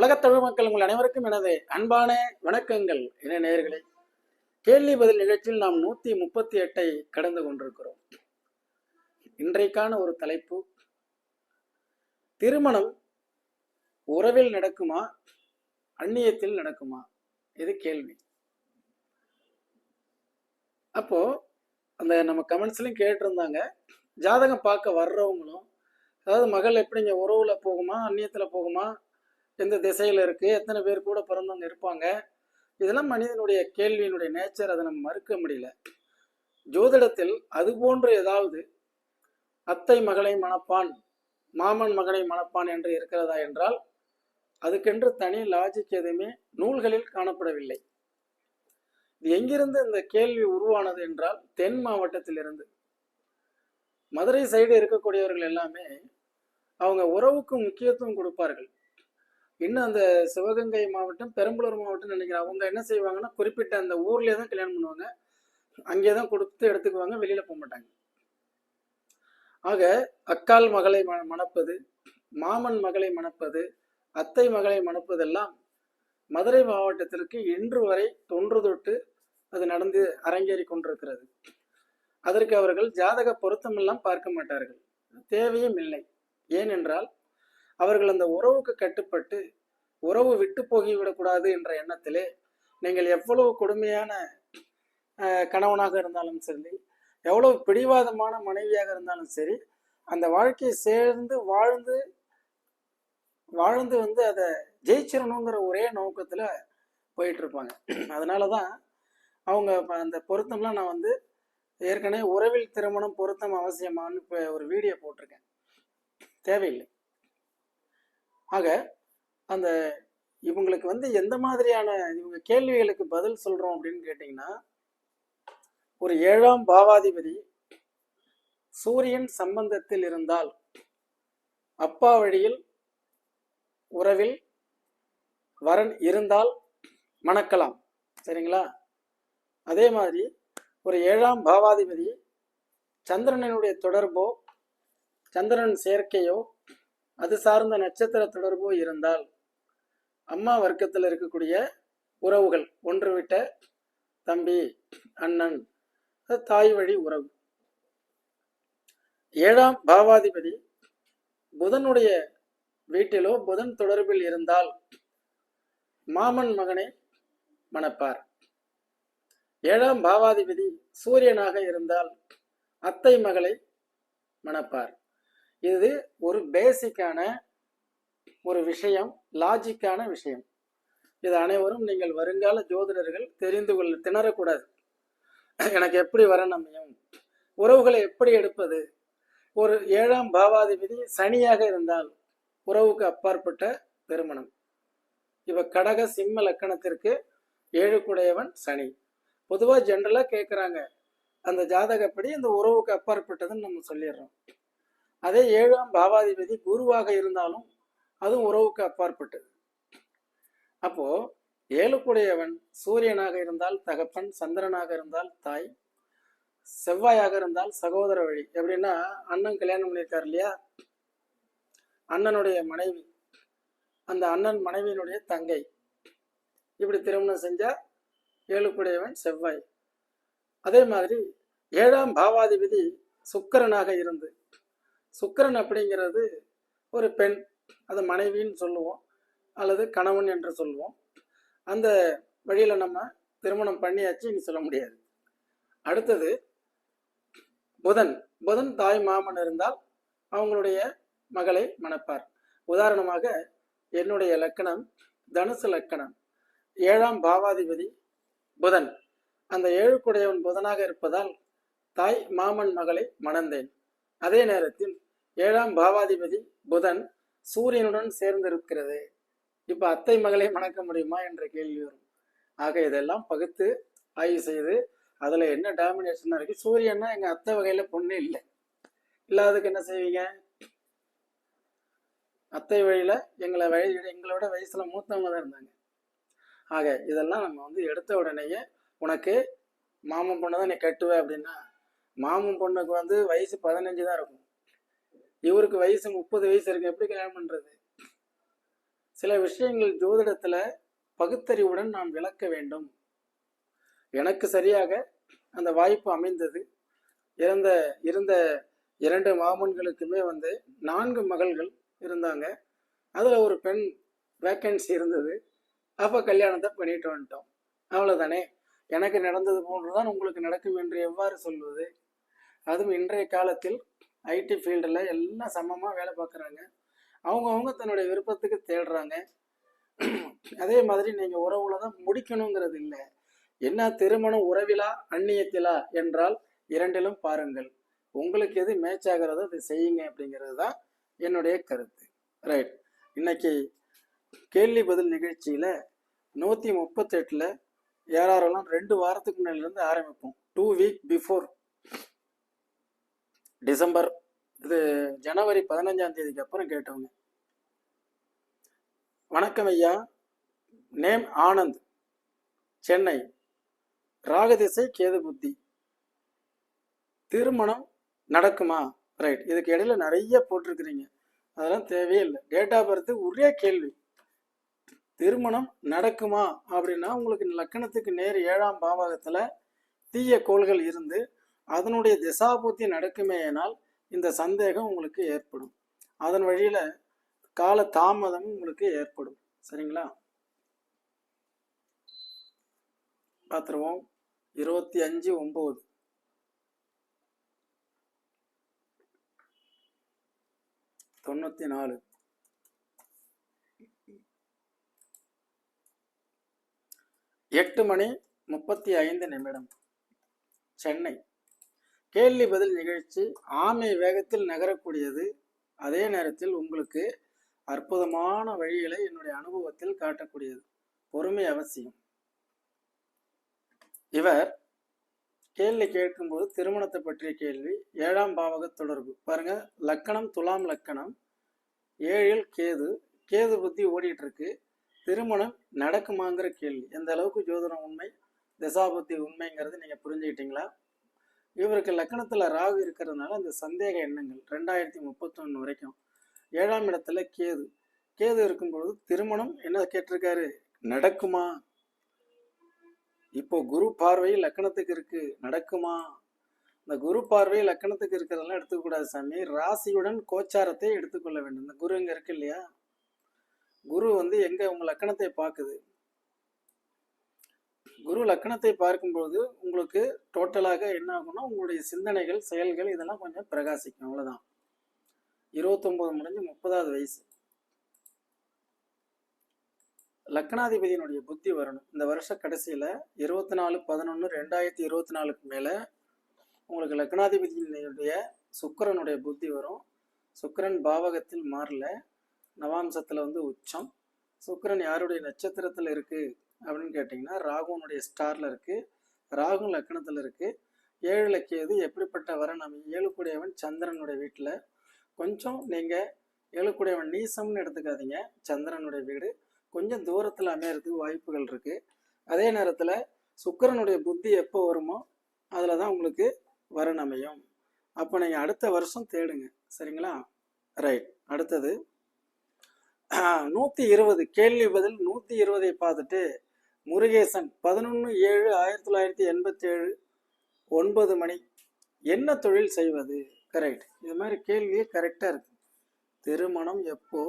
உலகத் தமிழ் மக்கள் உங்கள் அனைவருக்கும் எனது அன்பான வணக்கங்கள். என நேயர்களே கேள்வி பதில் நிகழ்ச்சியில் நாம் நூத்தி முப்பத்தி எட்டை கடந்து கொண்டிருக்கிறோம். இன்றைக்கான ஒரு தலைப்பு திருமணம் உறவில் நடக்குமா அந்நியத்தில் நடக்குமா? இது கேள்வி. அப்போ அந்த நம்ம கமெண்ட்ஸ்லையும் கேட்டிருந்தாங்க. ஜாதகம் பார்க்க வர்றவங்களும் அதாவது மகள் எப்படிங்க உறவுல போகுமா அந்நியத்துல போகுமா எந்த திசையில் இருக்குது எத்தனை பேர் கூட பிறந்தவங்க இருப்பாங்க? இதெல்லாம் மனிதனுடைய கேள்வியினுடைய நேச்சர் அதை நம்ம மறுக்க முடியல. ஜோதிடத்தில் அது போன்று ஏதாவது அத்தை மகளை மணப்பான் மாமன் மகனை மணப்பான் என்று இருக்கிறதா என்றால் அதுக்கென்று தனி லாஜிக் எதுவுமே நூல்களில் காணப்படவில்லை. இது எங்கிருந்து இந்த கேள்வி உருவானது என்றால் தென் மாவட்டத்திலிருந்து. மதுரை சைடு இருக்கக்கூடியவர்கள் எல்லாமே அவங்க உறவுக்கு முக்கியத்துவம் கொடுப்பார்கள். இன்னும் அந்த சிவகங்கை மாவட்டம் பெரம்பலூர் மாவட்டம் நினைக்கிறேன். அவங்க என்ன செய்வாங்கன்னா குறிப்பிட்ட அந்த ஊர்லேயே தான் கல்யாணம் பண்ணுவாங்க. அங்கே தான் கொடுத்து எடுத்துக்குவாங்க வெளியில் போக மாட்டாங்க. ஆக அக்கால் மகளை ம- மணப்பது மாமன் மகளை மணப்பது அத்தை மகளை மணப்பதெல்லாம் மதுரை மாவட்டத்திற்கு இன்று வரை தொன்று தொட்டு அது நடந்து அரங்கேறி கொண்டிருக்கிறது. அதற்கு அவர்கள் ஜாதக பொருத்தமெல்லாம் பார்க்க மாட்டார்கள். தேவையும் இல்லை. ஏனென்றால் அவர்கள் அந்த உறவுக்கு கட்டுப்பட்டு உறவு விட்டு போகிவிடக்கூடாது என்ற எண்ணத்திலே நீங்கள் எவ்வளவு கொடுமையான கணவனாக இருந்தாலும் சரி எவ்வளவு பிடிவாதமான மனைவியாக இருந்தாலும் சரி அந்த வாழ்க்கையை சேர்ந்து வாழ்ந்து வாழ்ந்து வந்து அதை ஜெயிச்சிடணுங்கிற ஒரே நோக்கத்தில் போயிட்டு இருப்பாங்க அதனால தான் அவங்க அந்த பொருத்தம்லாம் நான் வந்து ஏற்கனவே உறவில் திருமணம் பொருத்தம் அவசியமான்னு இப்போ ஒரு வீடியோ போட்டிருக்கேன். தேவையில்லை. ஆக அந்த இவங்களுக்கு வந்து எந்த மாதிரியான இவங்க கேள்விகளுக்கு பதில் சொல்றோம் அப்படின்னு கேட்டிங்கன்னா ஒரு ஏழாம் பாவாதிபதி சூரியன் சம்பந்தத்தில் இருந்தால் அப்பா வழியில் உறவில் வரன் இருந்தால் மணக்கலாம். சரிங்களா? அதே மாதிரி ஒரு ஏழாம் பாவாதிபதி சந்திரனினுடைய தொடர்போ சந்திரன் சேர்க்கையோ அது சார்ந்த நட்சத்திர தொடர்போ இருந்தால் அம்மா வர்க்கத்தில் இருக்கக்கூடிய உறவுகள் ஒன்று விட்ட தம்பி அண்ணன் தாய் வழி உறவு. ஏழாம் பாவாதிபதி புதனுடைய வீட்டிலோ புதன் தொடர்பில் இருந்தால் மாமன் மகனை மணப்பார். ஏழாம் பாவாதிபதி சூரியனாக இருந்தால் அத்தை மகளை மணப்பார். இது ஒரு பேசிக்கான ஒரு விஷயம் லாஜிக்கான விஷயம். இது அனைவரும் நீங்கள் வருங்கால ஜோதிடர்கள் தெரிந்து கொள்ள திணறக்கூடாது. எனக்கு எப்படி வரன் உறவுகளை எப்படி எடுப்பது? ஒரு ஏழாம் பாவாதிபதி சனியாக இருந்தால் உறவுக்கு அப்பாற்பட்ட திருமணம். இவ கடக சிம்ம லக்கணத்திற்கு ஏழுக்குடையவன் சனி. பொதுவாக ஜென்ரலாக கேட்குறாங்க அந்த ஜாதகப்படி இந்த உறவுக்கு அப்பாற்பட்டதுன்னு நம்ம சொல்லிடுறோம். அதே ஏழாம் பாவாதிபதி குருவாக இருந்தாலும் அதுவும் உறவுக்கு அப்பாற்பட்டது. அப்போ ஏழுக்குடையவன் சூரியனாக இருந்தால் தகப்பன் சந்திரனாக இருந்தால் தாய் செவ்வாயாக இருந்தால் சகோதர வழி. எப்படின்னா அண்ணன் கல்யாணம் பண்ணியிருக்கார் இல்லையா? அண்ணனுடைய மனைவி. அந்த அண்ணன் மனைவியினுடைய தங்கை. இப்படி திருமணம் செஞ்சா ஏழுக்குடையவன் செவ்வாய். அதே மாதிரி ஏழாம் பாவாதிபதி சுக்கரனாக இருந்து சுக்கரன் அப்படிங்கிறது ஒரு பெண் அது மனைவின்னு சொல்லுவோம் அல்லது கணவன் என்று சொல்லுவோம். அந்த வழியில் நம்ம திருமணம் பண்ணியாச்சு இனி சொல்ல முடியாது. அடுத்தது புதன். புதன் தாய் மாமன் இருந்தால் அவங்களுடைய மகளை மணப்பார். உதாரணமாக என்னுடைய லக்கணம் தனுசு லக்கணம். ஏழாம் பாவாதிபதி புதன். அந்த ஏழுக்குடையவன் புதனாக இருப்பதால் தாய் மாமன் மகளை மணந்தேன். அதே நேரத்தில் ஏழாம் பாவாதிபதி புதன் சூரியனுடன் சேர்ந்திருக்கிறது. இப்போ அத்தை மகளை மணக்க முடியுமா என்ற கேள்வி வரும். ஆக இதெல்லாம் பகுத்து ஆய்வு செய்து அதில் என்ன டாமினேஷன் இருக்கு? சூரியன்னா எங்கள் அத்தை வகையில் பொண்ணு இல்லை. இல்லாததுக்கு என்ன செய்வீங்க? அத்தை வழியில் எங்களை வழி எங்களோட வயசில் மூத்தவங்க தான் இருந்தாங்க. ஆக இதெல்லாம் நம்ம வந்து எடுத்த உடனேயே உனக்கு மாமன் பொண்ணு தான் நீ கட்டுவ அப்படின்னா மாமன் பொண்ணுக்கு வந்து வயசு பதினஞ்சு தான் இருக்கும். இவருக்கு வயசு முப்பது வயசு இருக்கு. எப்படி கல்யாணம் பண்றது? சில விஷயங்கள் ஜோதிடத்துல பகுத்தறிவுடன் நாம் விளக்க வேண்டும். எனக்கு சரியாக அந்த வாய்ப்பு அமைந்தது. இறந்த இருந்த இரண்டு மாமன்களுக்குமே வந்து நான்கு மகள்கள் இருந்தாங்க. அதில் ஒரு பெண் வேக்கன்சி இருந்தது. அப்போ கல்யாணத்தை பண்ணிட்டு வந்துட்டோம். அவ்வளோதானே எனக்கு நடந்தது போன்றுதான் உங்களுக்கு நடக்கும் என்று எவ்வாறு சொல்வது? அதுவும் இன்றைய காலத்தில் ஐடி ஃபீல்டில் எல்லாம் சமமாக வேலை பார்க்குறாங்க. அவங்கவுங்க தன்னுடைய விருப்பத்துக்கு தேடுறாங்க. அதே மாதிரி நீங்கள் உறவுல தான் முடிக்கணுங்கிறது இல்லை. என்ன திருமணம் உறவிலா அந்நியத்திலா என்றால் இரண்டிலும் பாருங்கள். உங்களுக்கு எது மேட்ச் ஆகிறதோ அதை செய்யுங்க அப்படிங்கிறது தான் என்னுடைய கருத்து. ரைட் இன்னைக்கு கேள்வி பதில் நிகழ்ச்சியில் நூற்றி முப்பத்தெட்டில் யாரெல்லாம் ரெண்டு வாரத்துக்கு முன்னாடிலேருந்து ஆரம்பிப்போம். டூ வீக் பிஃபோர் டிசம்பர் இது ஜனவரி பதினஞ்சாம் தேதிக்கு அப்புறம் கேட்டவங்க. வணக்கம் ஐயா. நேம் ஆனந்த். சென்னை. ராகதிசை கேது புத்தி திருமணம் நடக்குமா? ரைட் இதுக்கு இடையில நிறைய போட்டிருக்கிறீங்க. அதெல்லாம் தேவையே இல்லை. டேட் ஆஃப் பர்த் ஒரே கேள்வி. திருமணம் நடக்குமா? அப்படின்னா உங்களுக்கு லக்கணத்துக்கு நேர் ஏழாம் பாவகத்தில் தீய கோள்கள் இருந்து அதனுடைய திசாபுத்தி நடக்குமேயானால் இந்த சந்தேகம் உங்களுக்கு ஏற்படும். அதன் வழியில் கால தாமதம் உங்களுக்கு ஏற்படும். சரிங்களா? பார்த்துருவோம். இருபத்தி அஞ்சு ஒம்பது. தொண்ணூற்றி நாலு. எட்டு மணி முப்பத்தி ஐந்து நிமிடம். சென்னை. கேள்வி பதில் நிகழ்ச்சி ஆமை வேகத்தில் நகரக்கூடியது. அதே நேரத்தில் உங்களுக்கு அற்புதமான வழிகளை என்னுடைய அனுபவத்தில் காட்டக்கூடியது. பொறுமை அவசியம். இவர் கேள்வி கேட்கும்போது திருமணத்தை பற்றிய கேள்வி ஏழாம் பாவக தொடர்பு. பாருங்க லக்கணம் துலாம் லக்கணம் ஏழில் கேது. கேது புத்தி ஓடிட்டு இருக்கு திருமணம் நடக்குமாங்கிற கேள்வி. எந்த அளவுக்கு ஜோதிடம் உண்மை திசாபுத்தி உண்மைங்கிறது நீங்க புரிஞ்சுக்கிட்டீங்களா? இவருக்கு லக்கணத்தில் ராகு இருக்கிறதுனால அந்த சந்தேக எண்ணங்கள் ரெண்டாயிரத்தி முப்பத்தொன்னு வரைக்கும். ஏழாம் இடத்துல கேது. கேது இருக்கும்பொழுது திருமணம் என்ன கேட்டிருக்காரு? நடக்குமா? இப்போ குரு பார்வை லக்கணத்துக்கு இருக்கு. நடக்குமா? இந்த குரு பார்வை லக்கணத்துக்கு இருக்கிறதெல்லாம் எடுத்துக்கூடாது சாமி. ராசியுடன் கோச்சாரத்தை எடுத்துக்கொள்ள வேண்டும். இந்த குரு இங்க இருக்கு இல்லையா? குரு வந்து எங்க உங்க லக்கணத்தை பார்க்குது? குரு லக்கணத்தை பார்க்கும்போது உங்களுக்கு டோட்டலாக என்ன ஆகும்னா உங்களுடைய சிந்தனைகள் செயல்கள் இதெல்லாம் கொஞ்சம் பிரகாசிக்கும். அவ்வளோதான் இருபத்தொம்போது முடிஞ்சு முப்பதாவது வயசு. லக்னாதிபதியினுடைய புத்தி வரணும். இந்த வருஷ கடைசியில் இருபத்தி நாலு பதினொன்று ரெண்டாயிரத்தி இருபத்தி நாலுக்கு மேலே உங்களுக்கு லக்னாதிபதியினுடைய சுக்கிரனுடைய புத்தி வரும். சுக்கிரன் பாவகத்தில் மாறல. நவாம்சத்தில் வந்து உச்சம். சுக்கரன் யாருடைய நட்சத்திரத்தில் இருக்குது அப்படின்னு கேட்டிங்கன்னா ராகுனுடைய ஸ்டாரில் இருக்குது ராகு லக்னத்தில் இருக்குது ஏழு கேது எப்படிப்பட்ட வரன்? நம்ம ஏழுக்குடையவன் சந்திரனுடைய வீட்டில். கொஞ்சம் நீங்கள் ஏழுக்குடையவன் நீசம்னு எடுத்துக்காதீங்க. சந்திரனுடைய வீடு. கொஞ்சம் தூரத்தில் அமையறதுக்கு வாய்ப்புகள் இருக்குது அதே நேரத்தில் சுக்கிரனுடைய புத்தி எப்போ வருமோ அதில் தான் உங்களுக்கு வரன் அமையும். அப்போ நீங்கள் அடுத்த வருஷம் தேடுங்க. சரிங்களா? ரைட் அடுத்தது நூற்றி இருபது கேள்வி பதில் நூற்றி இருபதை பார்த்துட்டு முருகேசன் பதினொன்று ஏழு ஆயிரத்தி தொள்ளாயிரத்தி எண்பத்தி ஏழு ஒன்பது மணி. என்ன தொழில் செய்வது? கரெக்ட் இது மாதிரி கேள்வியே கரெக்டாக இருக்கு. திருமணம் எப்போ?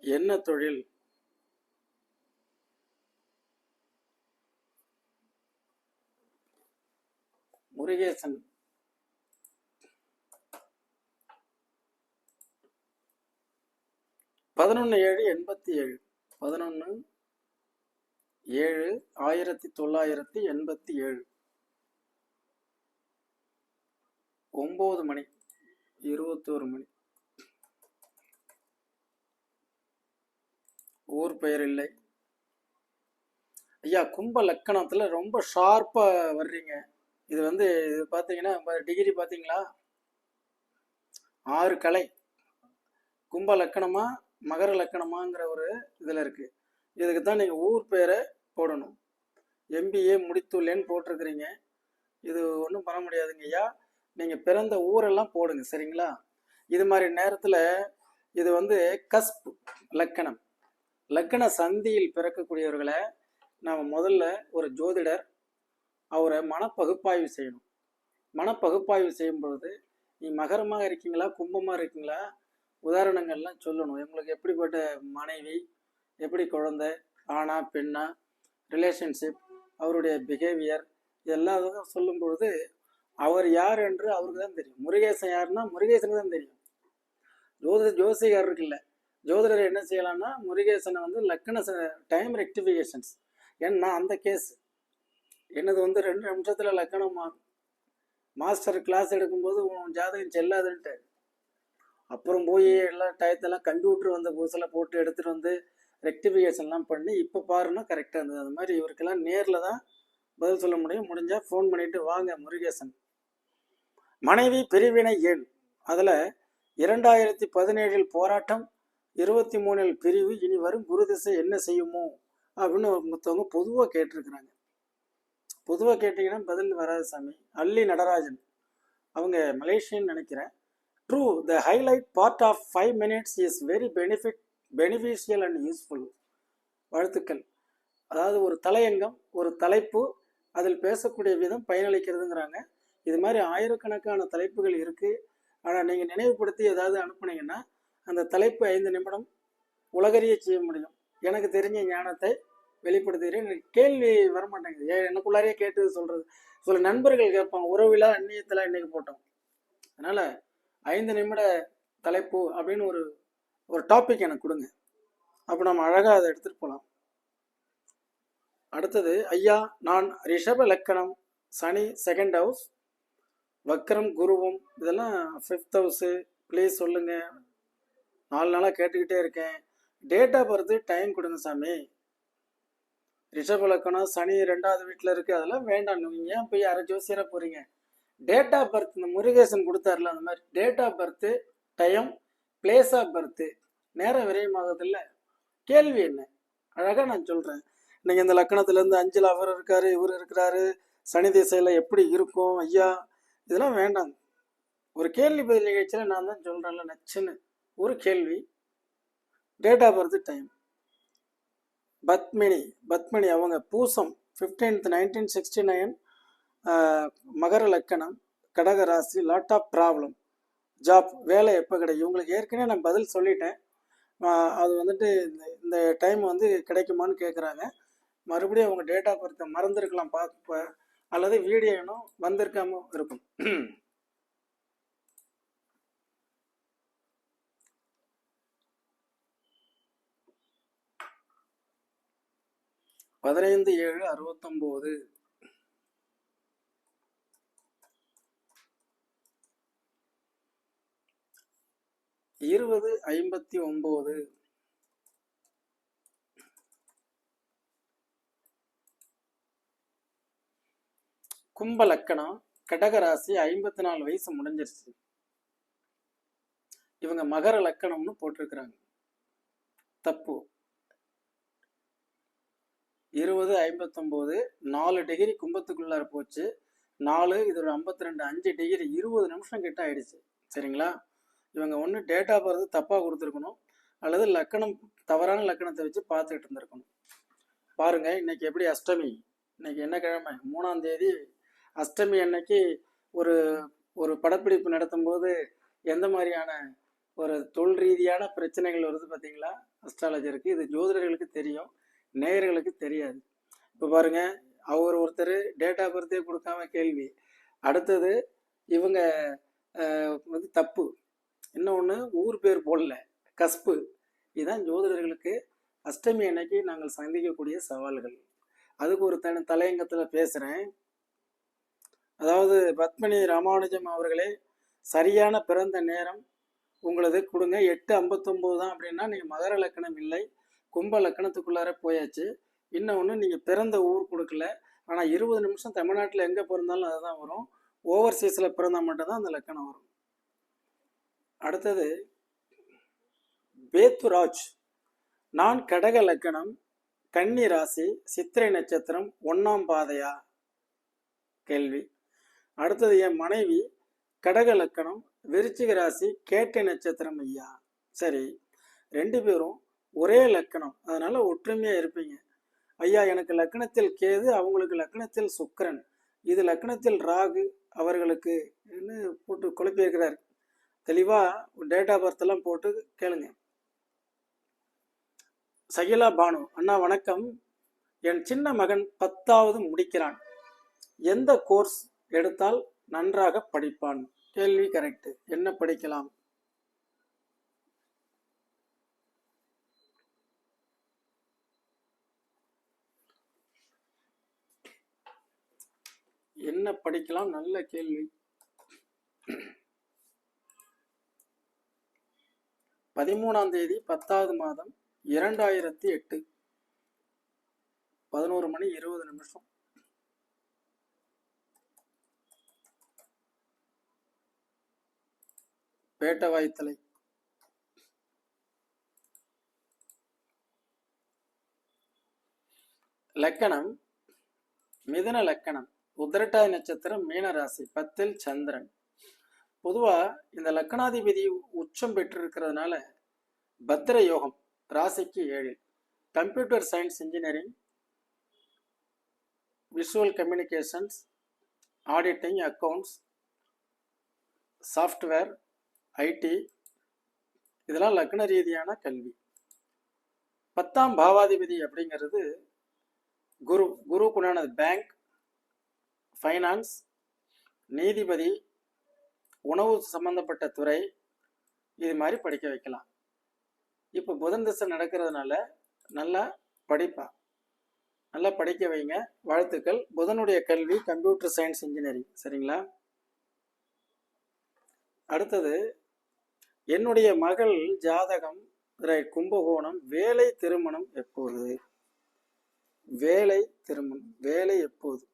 என்ன தொழில்? முருகேசன் பதினொன்று ஏழு எண்பத்தி ஏழு பதினொன்று ஏழு ஆயிரத்தி தொள்ளாயிரத்தி எண்பத்தி ஏழு ஒம்பது மணி இருபத்தோரு மணி. ஊர் பெயர் இல்லை. ஐயா கும்ப லக்கணத்தில் ரொம்ப ஷார்ப்பாக வர்றீங்க. இது வந்து இது பார்த்தீங்கன்னா டிகிரி பார்த்தீங்களா ஆறு கலை. கும்ப லக்கணமாக மகர லக்கணமாங்கிற ஒரு இதில் இருக்கு. இதுக்கு தான் நீங்கள் ஊர் பேரை போடணும். எம்பிஏ முடித்துள்ளேன்னு போட்டிருக்கிறீங்க. இது ஒன்றும் பண்ண முடியாதுங்க ஐயா. நீங்கள் பிறந்த ஊரெல்லாம் போடுங்க சரிங்களா? இது மாதிரி நேரத்தில் இது வந்து கஸ்ப் லக்கணம். லக்கண சந்தியில் பிறக்கக்கூடியவர்களை நாம் முதல்ல ஒரு ஜோதிடர் அவரை மனப்பகுப்பாய்வு செய்யணும். மனப்பகுப்பாய்வு செய்யும் பொழுது நீ மகரமாக இருக்கீங்களா? கும்பமாக இருக்கீங்களா? உதாரணங்கள்லாம் சொல்லணும். எங்களுக்கு எப்படிப்பட்ட மனைவி எப்படி குழந்தை ஆணா பெண்ணா ரிலேஷன்ஷிப் அவருடைய பிஹேவியர் இதெல்லாம் சொல்லும் பொழுது அவர் யார் என்று அவருக்கு தான் தெரியும். முருகேசன் யாருன்னா முருகேசனுக்கு தான் தெரியும். ஜோதி ஜோசிகார் இருக்குல்ல ஜோதிடர் என்ன செய்யலாம்னா முருகேசனை வந்து லக்கண டைம் ரெக்டிஃபிகேஷன்ஸ் ஏன்னா அந்த கேஸ் என்னது வந்து ரெண்டு நிமிஷத்தில் லக்கணம் மாறும் மாஸ்டர் கிளாஸ் எடுக்கும்போது உன் ஜாதகம் செல்லாதுன்ட்டு அப்புறம் போய் எல்லாம் டயத்தெல்லாம் கம்ப்யூட்டர் வந்த புதுசில் போட்டு எடுத்துகிட்டு வந்து ரெக்டிஃபிகேஷன்லாம் பண்ணி இப்போ பாருன்னா கரெக்டாக இருந்தது. அது மாதிரி இவருக்கெல்லாம் நேரில் தான் பதில் சொல்ல முடியும். முடிஞ்சால் ஃபோன் பண்ணிட்டு வாங்க முருகேசன். மனைவி பிரிவினை ஏன்? அதில் இரண்டாயிரத்தி பதினேழில் போராட்டம் இருபத்தி மூணில் பிரிவு இனி வரும் குரு திசை என்ன செய்யுமோ? அப்படின்னு மொத்தவங்க பொதுவாக கேட்டிருக்கிறாங்க. பொதுவாக கேட்டிங்கன்னா பதில் வராது சாமி. அல்லி நடராஜன். அவங்க மலேசியன்னு நினைக்கிறேன். True the highlight part of five minutes is very benefit beneficial and useful வாழ்த்துக்கள். அதாவது ஒரு தலையங்கம் ஒரு தலைப்பு அதில் பேசக்கூடிய விதம் பயனளிக்கிறதுங்கிறாங்க. இது மாதிரி ஆயிரக்கணக்கான தலைப்புகள் இருக்குது ஆனால் நீங்கள் நினைவுபடுத்தி ஏதாவது அனுப்புனீங்கன்னா அந்த தலைப்பு ஐந்து நிமிடம் உலகறிய செய்ய முடியும். எனக்கு தெரிஞ்ச ஞானத்தை வெளிப்படுத்துகிறேன். எனக்கு கேள்வி வரமாட்டேங்குது. ஏன் எனக்குள்ளாரே கேட்டு சொல்கிறது சில நண்பர்கள் கேட்பாங்க உறவிலா அந்நியத்தில் இன்னைக்கு போட்டோம்? அதனால் ஐந்து நிமிட தலைப்பு அப்படின்னு ஒரு ஒரு டாபிக் எனக்கு கொடுங்க. அப்போ நம்ம அழகாக அதை எடுத்துகிட்டு போகலாம் அடுத்தது ஐயா நான் ரிஷப லக்கணம் சனி செகண்ட் ஹவுஸ் வக்ரம் குருவும் இதெல்லாம் ஃபிஃப்த் ஹவுஸு ப்ளீஸ் சொல்லுங்கள் நாலு நாளாக கேட்டுக்கிட்டே இருக்கேன். டேட் ஆஃப் பர்த்து டைம் கொடுங்க சாமி. ரிஷப லக்கணம் சனி ரெண்டாவது வீட்டில் இருக்குது அதெல்லாம் வேண்டாம். நீங்கள் ஏன் போய் அரை ஜோசியராக போகிறீங்க டேட் ஆஃப் பர்த் இந்த முருகேசன் கொடுத்தாருல அந்த மாதிரி. Date of birth time place of birth நேரம் விரயமாகுதில்ல? கேள்வி என்ன? அழகாக நான் சொல்கிறேன் இன்னைக்கு இந்த லக்கணத்துலேருந்து அஞ்சில் அவர் இருக்காரு இவர் இருக்கிறாரு சனி திசையில் எப்படி இருக்கும் ஐயா? இதெல்லாம் வேண்டாம். ஒரு கேள்வி பதில் நிகழ்ச்சியில் நான் தான் சொல்கிறேன்ல நச்சுன்னு. ஒரு கேள்வி. Date of birth time Padmini Padmini அவங்க பூசம் ஃபிஃப்டீன்த் நைன்டீன் சிக்ஸ்டி நைன் மகர லக்கணம் கடக ராசி லாட் ஆஃப் ப்ராப்ளம் ஜாப் வேலை எப்போ கிடைக்கும்? இவங்களுக்கு ஏற்கனவே நான் பதில் சொல்லிட்டேன். அது வந்துட்டு இந்த இந்த டைம் வந்து கிடைக்குமான்னு கேட்குறாங்க மறுபடியும் அவங்க டேட் ஆஃப் பர்த்தை மறந்துருக்கலாம் பார்ப்ப அல்லது வீடியோ இன்னும் வந்திருக்காம இருக்கும். பதினைந்து ஏழு அறுபத்தொம்போது. இருபது ஐம்பத்தி ஒம்பது. கும்ப லக்கணம் கடக ராசி ஐம்பத்தி நாலு வயசு முடிஞ்சிருச்சு. இவங்க மகர லக்கணம்னு போட்டிருக்கிறாங்க. தப்பு. இருபது ஐம்பத்தொம்போது நாலு டிகிரி கும்பத்துக்குள்ளார போச்சு. நாலு இதோட ஐம்பத்தி ரெண்டு அஞ்சு டிகிரி இருபது நிமிஷம் கிட்ட ஆயிடுச்சு. சரிங்களா? இவங்க ஒன்று டேட்டா பர்த் தப்பாக கொடுத்துருக்கணும் அல்லது லக்கணம் தவறான லக்கணத்தை வச்சு பார்த்துக்கிட்டு இருந்திருக்கணும். பாருங்க இன்னைக்கு எப்படி அஷ்டமி? இன்னைக்கு என்ன கிழமை? மூணாம் தேதி அஷ்டமி அன்னைக்கு ஒரு ஒரு படப்பிடிப்பு நடத்தும்போது எந்த மாதிரியான ஒரு தொழில் ரீதியான பிரச்சனைகள் வருது பார்த்தீங்களா? அஸ்ட்ராலஜருக்கு இது ஜோதிடர்களுக்கு தெரியும் நேயர்களுக்கு தெரியாது. இப்போ பாருங்க அவர் ஒருத்தர் டேட்டா பர்த்தே கொடுக்காம கேள்வி. அடுத்தது இவங்க வந்து தப்பு. இன்னொன்று ஊர் பேர் போடல கஸ்பு. இதுதான் ஜோதிடர்களுக்கு அஷ்டமி அன்னைக்கு நாங்கள் சந்திக்கக்கூடிய சவால்கள். அதுக்கு ஒரு தனி தலையங்கத்தில் பேசுகிறேன் அதாவது பத்மினி ராமானுஜம் அவர்களே சரியான பிறந்த நேரம் உங்களது கொடுங்க. எட்டு ஐம்பத்தொம்போது தான் அப்படின்னா நீங்கள் மகர லக்கணம் இல்லை கும்ப லக்கணத்துக்குள்ளார போயாச்சு. இன்னொன்று நீங்கள் பிறந்த ஊர் கொடுக்கல ஆனால் இருபது நிமிஷம் தமிழ்நாட்டில் எங்கே பிறந்தாலும் அதுதான் வரும். ஓவர்சீஸில் பிறந்தால் மட்டும்தான் அந்த லக்கணம் வரும். அடுத்தது பேத்துராஜ். நான் கடக லக்கணம் கன்னி ராசி சித்திரை நட்சத்திரம் ஒன்றாம் பாதையா? கேள்வி. அடுத்தது என் மனைவி கடக லக்கணம் விருச்சிக ராசி கேட்டை நட்சத்திரம் ஐயா. சரி ரெண்டு பேரும் ஒரே லக்கணம். அதனால ஒற்றுமையா இருப்பீங்க. ஐயா எனக்கு லக்கணத்தில் கேது அவங்களுக்கு லக்கணத்தில் சுக்கரன். இது லக்கணத்தில் ராகு அவர்களுக்கு என்ன போட்டு குழப்பியிருக்கிறார் தெளிவாக டேட் ஆஃப் பர்த் எல்லாம் போட்டு கேளுங்க. சகிலா பானு அண்ணா வணக்கம். என் சின்ன மகன் பத்தாவது முடிக்கிறான். எந்த கோர்ஸ் எடுத்தால் நன்றாக படிப்பான்? கேள்வி கரெக்ட் என்ன படிக்கலாம்? என்ன படிக்கலாம்? நல்ல கேள்வி. பதிமூணாம் தேதி பத்தாவது மாதம் இரண்டாயிரத்தி எட்டு. பதினோரு மணி இருபது நிமிஷம். பேட்டவாய்த்தலை லக்கணம் மிதுன லக்கணம் உத்திரட்டாதி நட்சத்திரம் மீனராசி பத்தில் சந்திரன். பொதுவாக இந்த லக்கணாதிபதி உச்சம் பெற்றிருக்கிறதுனால பத்திர யோகம் ராசிக்கு ஏழு. Computer science engineering visual communications auditing accounts software IT இதெல்லாம் லக்ன ரீதியான கல்வி. பத்தாம் பாவாதிபதி அப்படிங்கிறது குரு குருக்குண்டானது பேங்க் ஃபைனான்ஸ் நீதிபதி உணவு சம்பந்தப்பட்ட துறை இது மாதிரி படிக்க வைக்கலாம். இப்போ புதன் திசை நடக்கிறதுனால நல்லா படிப்பா. நல்லா படிக்க வைங்க. வாழ்த்துக்கள். புதனுடைய கல்வி கம்ப்யூட்டர் சயின்ஸ் இன்ஜினியரிங் சரிங்களா? அடுத்தது என்னுடைய மகள் ஜாதகம் ரைட் கும்பகோணம் வேலை திருமணம் எப்போது? வேலை திருமணம் வேலை எப்போது?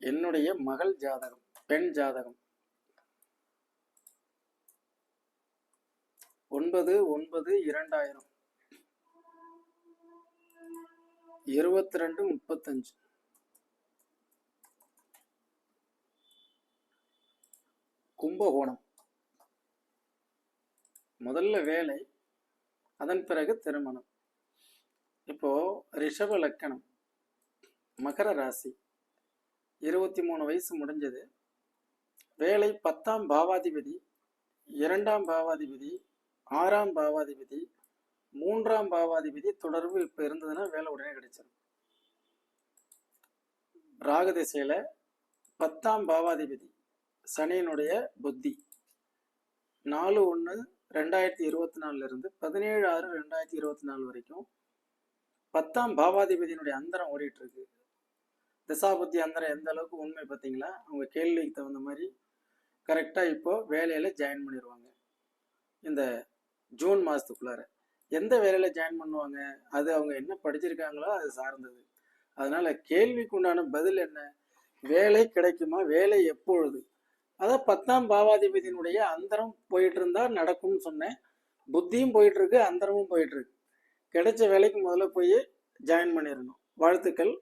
என்னுடைய மகள் ஜாதகம் பெண் ஜாதகம். ஒன்பது ஒன்பது இரண்டாயிரம். இருபத்தி ரெண்டு முப்பத்தஞ்சு. கும்பகோணம். முதல்ல வேலை அதன் பிறகு திருமணம். இப்போ ரிஷப லக்கணம் மகர ராசி. இருபத்தி மூணு வயசு முடிஞ்சது. வேலை பத்தாம் பாவாதிபதி இரண்டாம் பாவாதிபதி ஆறாம் பாவாதிபதி மூன்றாம் பாவாதிபதி தொடர்பு இப்போ இருந்ததுன்னா வேலை உடனே கிடைச்சிடும் ராகு திசையில் பத்தாம் பாவாதிபதி சனியினுடைய புத்தி. நாலு ஒன்று ரெண்டாயிரத்தி இருபத்தி நாலுலேருந்து பதினேழு ஆறு ரெண்டாயிரத்தி இருபத்தி நாலு வரைக்கும் பத்தாம் பாவாதிபதியினுடைய அந்தரம் ஓடிட்டு இருக்கு. திசாபுத்தி அந்தரம் எந்த அளவுக்கு உண்மை பார்த்தீங்களா? அவங்க கேள்விக்கு தகுந்த மாதிரி கரெக்டாக இப்போது வேலையில் ஜாயின் பண்ணிடுவாங்க இந்த ஜூன் மாதத்துக்குள்ளார எந்த வேலையில் ஜாயின் பண்ணுவாங்க? அது அவங்க என்ன படிச்சிருக்காங்களோ அது சார்ந்தது. அதனால் கேள்விக்கு உண்டான பதில் என்ன? வேலை கிடைக்குமா? வேலை எப்பொழுது? அதான் பத்தாம் பாவாதிபதியினுடைய அந்தரம் போயிட்டு இருந்தா நடக்கும்னு சொன்னேன். புத்தியும் போயிட்டு இருக்கு அந்தரமும் போயிட்டு இருக்கு கிடைச்ச வேலைக்கு முதல்ல போய் ஜாயின் பண்ணிடணும் வாழ்த்துக்கள்.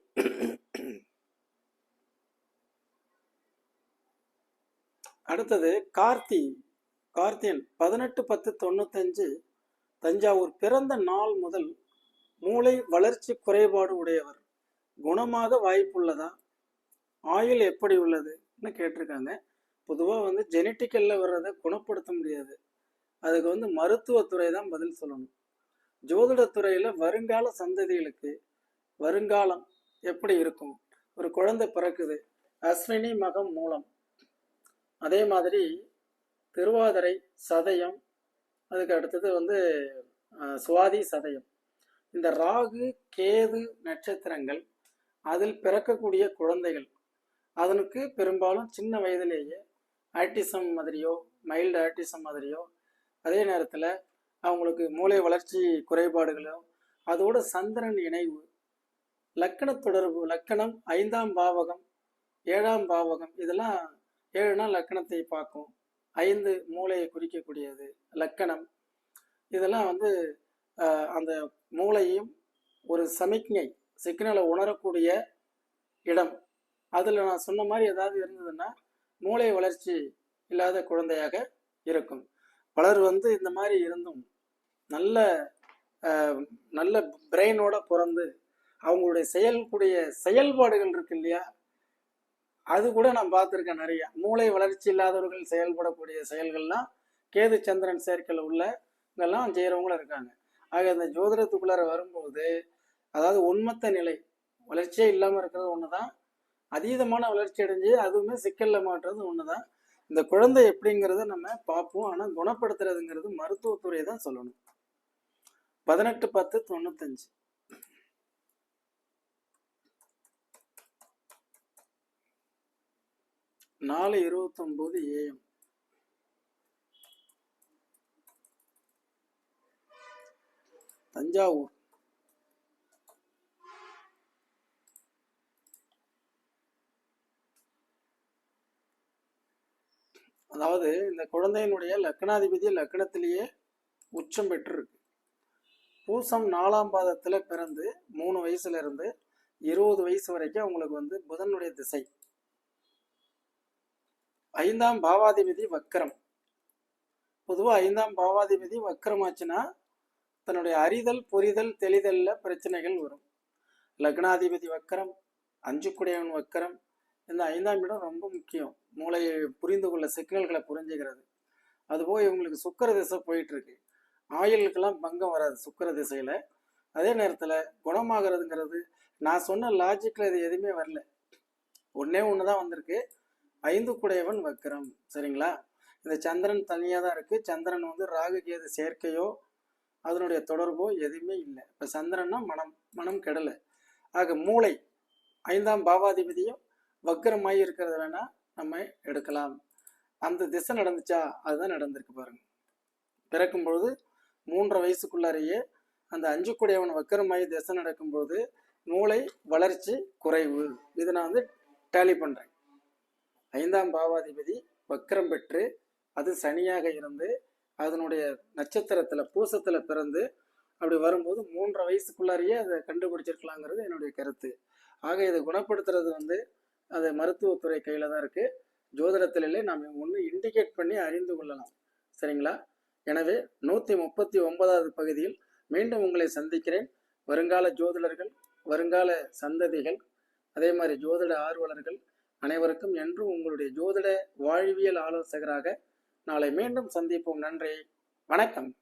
அடுத்தது கார்த்தி. கார்த்தியன் பதினெட்டு பத்து தொண்ணூத்தஞ்சு. தஞ்சாவூர் பிறந்த நாள் முதல் மூளை வளர்ச்சி குறைபாடு உடையவர். குணமாக வாய்ப்புள்ளதா? ஆயுள் எப்படி உள்ளதுன்னு கேட்டிருக்காங்க. பொதுவாக வந்து ஜெனட்டிக்கலில் வர்றதை குணப்படுத்த முடியாது. அதுக்கு வந்து மருத்துவத்துறை தான் பதில் சொல்லணும். ஜோதிடத்துறையில் வருங்கால சந்ததிகளுக்கு வருங்காலம் எப்படி இருக்கும்? ஒரு குழந்தை பிறக்குது. அஸ்வினி மகம் மூலம். அதே மாதிரி திருவாதிரை சதயம் அதுக்கு அடுத்தது வந்து சுவாதி சதயம். இந்த ராகு கேது நட்சத்திரங்கள் அதில் பிறக்கக்கூடிய குழந்தைகள். அதனுக்கு பெரும்பாலும் சின்ன வயதிலேயே ஆர்டிசம் மாதிரியோ மைல்டு ஆர்டிசம் மாதிரியோ அதே நேரத்தில் அவங்களுக்கு மூளை வளர்ச்சி குறைபாடுகளோ அதோட சந்திரன் இணைவு லக்கண தொடர்பு லக்கணம் ஐந்தாம் பாவகம் ஏழாம் பாவகம் இதெல்லாம் ஏழுனா லக்கணத்தை பார்க்கும். ஐந்து மூளையை குறிக்கக்கூடியது. லக்கணம். இதெல்லாம் வந்து அந்த மூளையும் ஒரு சமிக்ஞை சிக்னலை உணரக்கூடிய இடம். அதில் நான் சொன்ன மாதிரி ஏதாவது இருந்ததுன்னா மூளை வளர்ச்சி இல்லாத குழந்தையாக இருக்கும். பலர் வந்து இந்த மாதிரி இருந்தும் நல்ல நல்ல பிரெயினோட பிறந்து அவங்களுடைய செயல்கூடிய செயல்பாடுகள் இருக்கு இல்லையா? அது கூட நான் பார்த்துருக்கேன் நிறைய. மூளை வளர்ச்சி இல்லாதவர்கள் செயல்படக்கூடிய செயல்கள்லாம் கேது சந்திரன் சேர்க்கையில் உள்ள இதெல்லாம் செய்கிறவங்களும் இருக்காங்க. ஆக இந்த ஜோதிடத்துக்குள்ளார வரும்போது அதாவது உண்மத்த நிலை வளர்ச்சியே இல்லாமல் இருக்கிறது ஒன்று தான் அதீதமான வளர்ச்சி அடைஞ்சு அதுவுமே சிக்கலில் மாட்டுறது ஒன்று தான் இந்த குழந்தை எப்படிங்கிறத நம்ம பார்ப்போம். ஆனால் குணப்படுத்துறதுங்கிறது மருத்துவத்துறை தான் சொல்லணும். பதினெட்டு பத்து தொண்ணூத்தஞ்சு. நாலு இருபத்தொம்போது ஏஎம். தஞ்சாவூர். அதாவது இந்த குழந்தையினுடைய லக்னாதிபதி லக்னத்திலேயே உச்சம் பெற்றிருக்கு. பூசம் நாலாம் பாதத்தில் பிறந்து மூணு வயசுல இருந்து இருபது வயசு வரைக்கும் அவங்களுக்கு வந்து புதனுடைய திசை. ஐந்தாம் பாவாதிபதி வக்கரம் பொதுவாக ஐந்தாம் பாவாதிபதி வக்கரமாச்சுன்னா தன்னுடைய அறிதல் புரிதல் தெளிதல்ல பிரச்சனைகள் வரும். லக்னாதிபதி வக்கரம் அஞ்சு குடையவன் வக்கரம் இந்த ஐந்தாம் இடம் ரொம்ப முக்கியம். மூளையை புரிந்து கொள்ள சிக்னல்களை புரிஞ்சுக்கிறது. அதுபோக இவங்களுக்கு சுக்கர திசை போயிட்டு இருக்கு ஆயுளுக்கெல்லாம் பங்கம் வராது சுக்கர திசையில. அதே நேரத்தில் குணமாகிறதுங்கிறது நான் சொன்ன லாஜிக்கில் இது எதுவுமே வரல. ஒன்றே ஒன்று தான் வந்திருக்கு. ஐந்து குடையவன் வக்கரம் சரிங்களா? இந்த சந்திரன் தனியாக தான் இருக்குது சந்திரன் வந்து ராகு கேது சேர்க்கையோ அதனுடைய தொடர்போ எதுவுமே இல்லை. இப்போ சந்திரன்னா மனம் மனம் கெடலை. ஆக மூளை ஐந்தாம் பாவாதிபதியும் வக்கரமாகி இருக்கிறத வேணால் நம்ம எடுக்கலாம். அந்த திசை நடந்துச்சா? அதுதான் நடந்திருக்கு பாருங்க. பிறக்கும் பொழுது மூன்றரை வயசுக்குள்ளாரையே அந்த அஞ்சு குடையவன் வக்கரமாயி திசை நடக்கும்போது மூளை வளர்ச்சி குறைவு. இதை நான் வந்து டேலி பண்ணுறேன் ஐந்தாம் பாவாதிபதி வக்கரம் பெற்று அது சனியாக இருந்து அதனுடைய நட்சத்திரத்துல பூசத்துல பிறந்து அப்படி வரும்போது மூன்றரை வயசுக்குள்ளாரையே அதை கண்டுபிடிச்சிருக்கலாங்கிறது என்னுடைய கருத்து. ஆக இதை குணப்படுத்துறது வந்து அது மருத்துவத்துறை கையில தான் இருக்கு. ஜோதிடத்திலே நாம் ஒன்று இண்டிகேட் பண்ணி அறிந்து கொள்ளலாம். சரிங்களா? எனவே நூற்றி முப்பத்தி ஒன்பதாவது பகுதியில் மீண்டும் உங்களை சந்திக்கிறேன். வருங்கால ஜோதிடர்கள் வருங்கால சந்ததிகள் அதே மாதிரி ஜோதிட ஆர்வலர்கள் அனைவருக்கும் என்றும் உங்களுடைய ஜோதிட வாழ்வியல் ஆலோசகராக நாளை மீண்டும் சந்திப்போம். நன்றி. வணக்கம்.